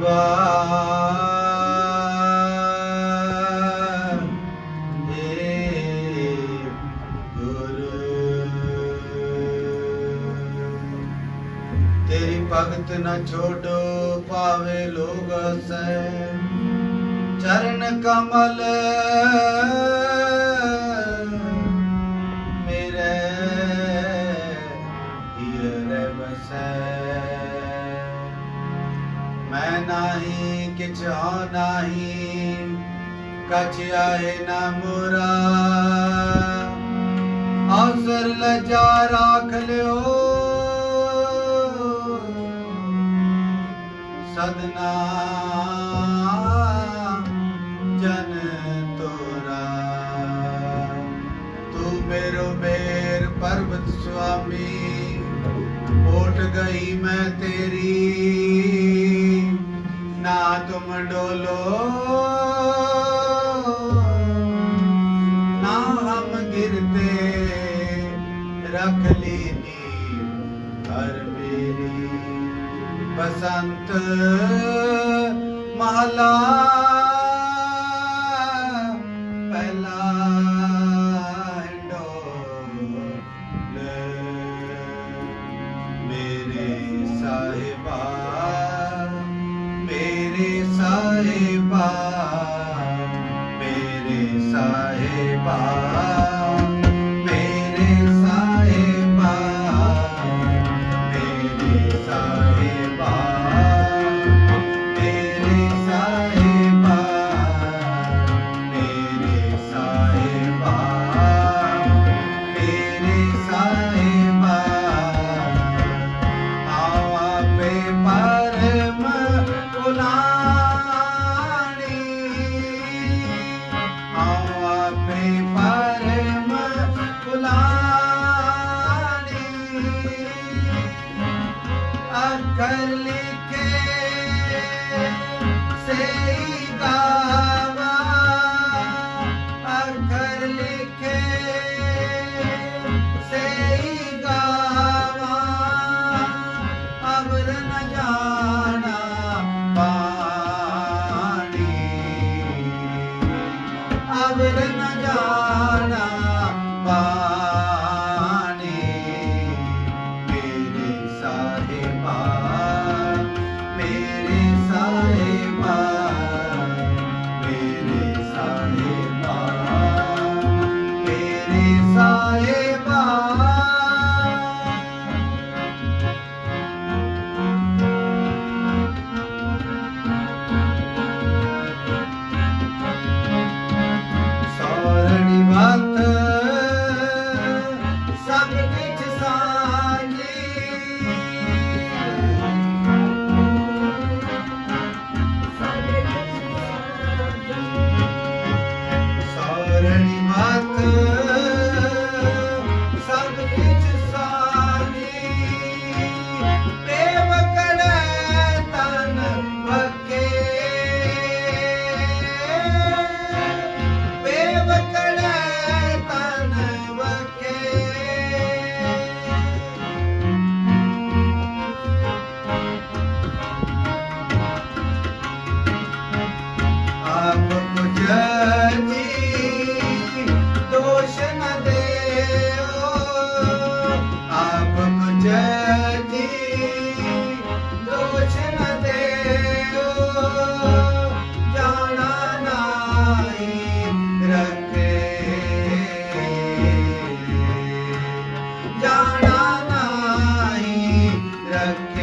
ਗੁਰੂ। ਤੇਰੀ ਭਗਤ ਨਾ ਛੋਡੋ ਪਾਵੇ ਲੋਗ ਸੈ ਚਰਨ ਕਮਲ किछ हो न मोरा। अवसर लजा राख लो सदना जन तोरा। तू मेरो बेर पर्वत स्वामी। उठ गई मैं तेरी। ना तुम डोलो ना हम गिरते रख लीनी हर मेरी बसंत महला मेरे साहेबा मेरे साहेबा my good.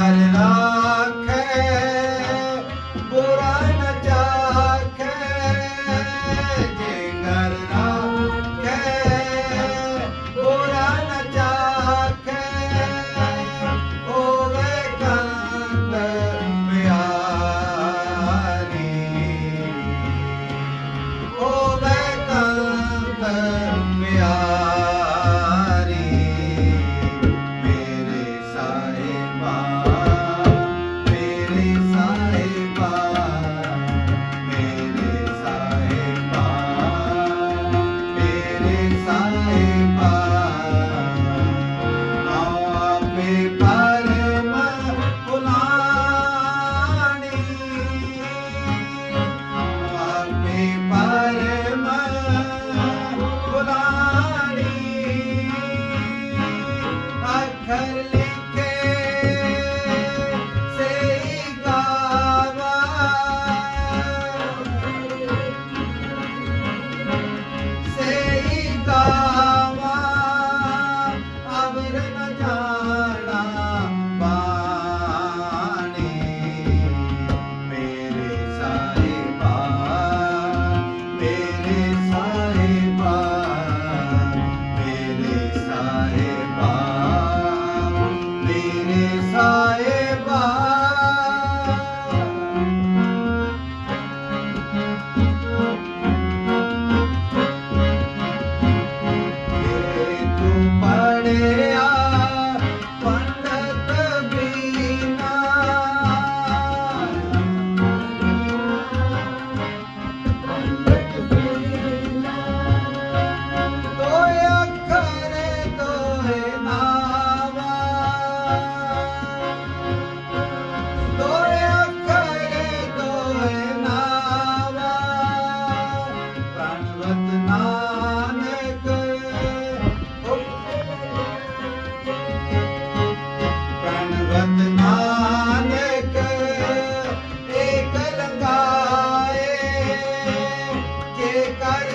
la la Bye.